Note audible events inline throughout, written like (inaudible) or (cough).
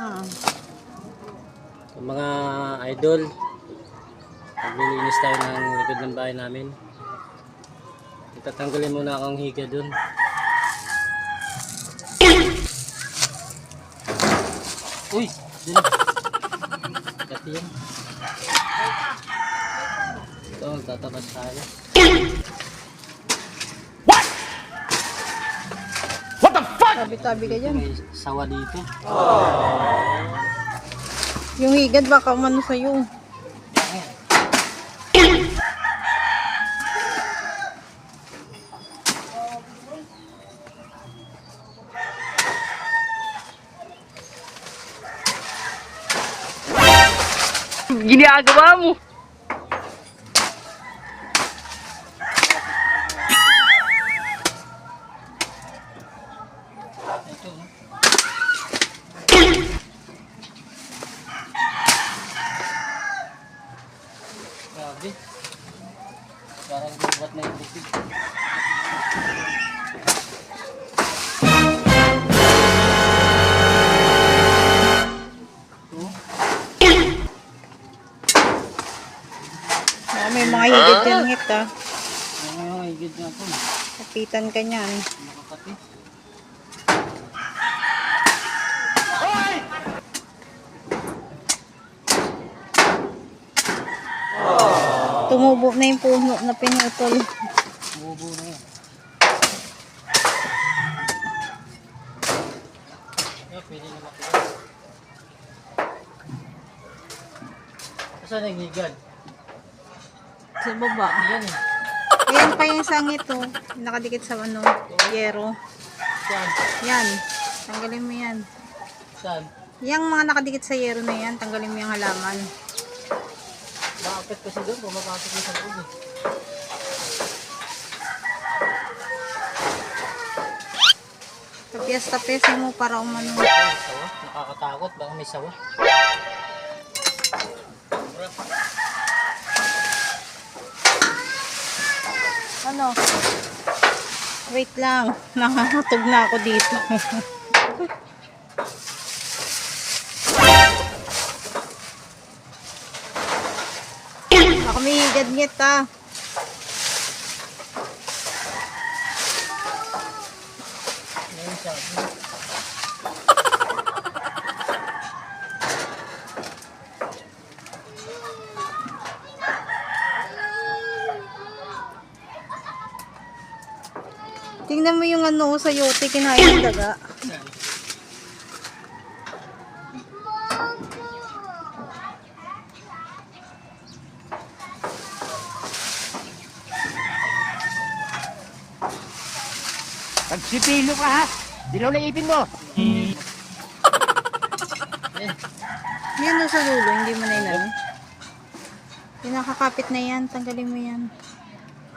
Ah. Mga idol, maglilinis tayo ng likod ng bahay namin. Itatanggalin muna akong higa dun. Uy! Dun. Kasi yan. Ito, tatabas tayo. Tabi-tabi ka dyan. May sawa dito. Yung higad baka umano sa'yo. Ginagawa mo. Ito, no? Grabe. Parang gubat na yung bukid. Ah, may mga higad dyan ngit ah. Yung higid nga po? Kapitan ka niyan. Makakati. Tumubo na yung puno na pinutol. Bubo na yan. Yeah, pwede na makita. Saan ang higad? Sa baba. Yan eh. Ayan pa yung sangit oh. Nakadikit sa ano, yero. Saan? Yan. Tanggalin mo yan. Saan? Yung mga nakadikit sa yero na yan, tanggalin mo yung halaman. Bakit kasi doon? Pumapasok yung sa loob eh. Tapyas-tapyasin mo para umano. Sawa. Nakakatakot. Baka may sawa. Ano? Wait lang. (laughs) Nakakatog na ako dito. (laughs) Ah. Ngayon siya. Tingnan mo yung ano sa yote, kinain daga. Saan? Pagsipilo ka ha. Dilaw na ipin mo. (laughs) Yan doon sa dulo, hindi mo na inano. Yung nakakapit na yan, tanggalin mo yan.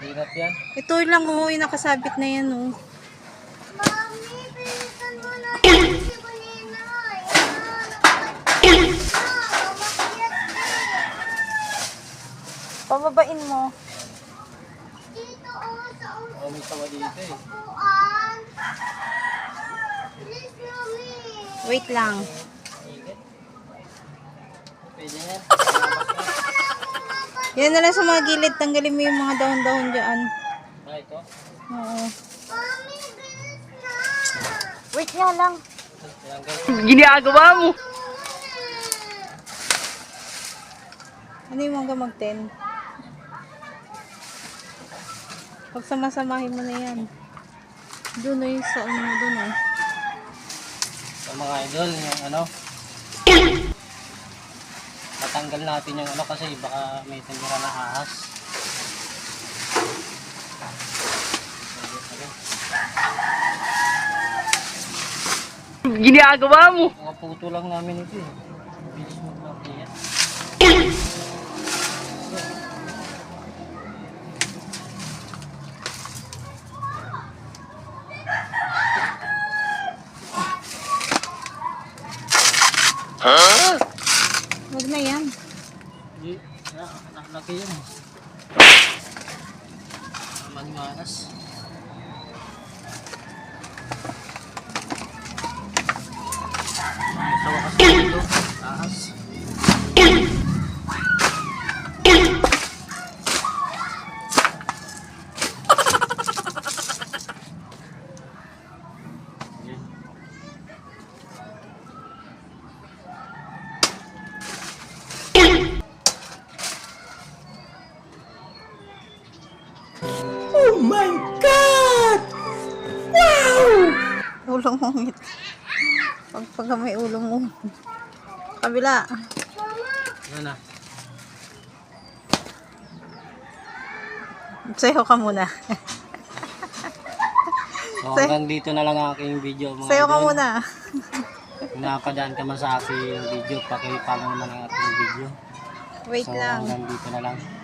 Hirap yan. Ito lang oh, yung nakasabit na yan oh. Pababain mo. Oh, may sawa dito eh. Wait lang. Yan. Na lang sa mga gilid, tanggalin mo yung mga dahon-dahon dyan. Ah, ito. Oo. Wait nga lang. Ginagawa mo. Ano yung mga mag-10? Pag samasamahin mo na yan. Doon na yung sa ano mo doon oh. So mga idol, yung ano. Tatanggal natin yung ano kasi baka may tumira na ahas. Ginagawa mo. Mga puto lang namin ito eh. Bilis mo lang yan. Huwag na yan. Nakalaki yun. Manimanas. Tawa my God! Wow! Ulo mo ngit. Pag pag may ulo mo. Kabila. Ano na? Sayo ka muna. so, hanggang dito na lang aking video. Mga Sayo ka muna. Napadaan ka man sa aking video, pakipala naman ang aking video. Wait so, lang. So, hanggang dito na lang.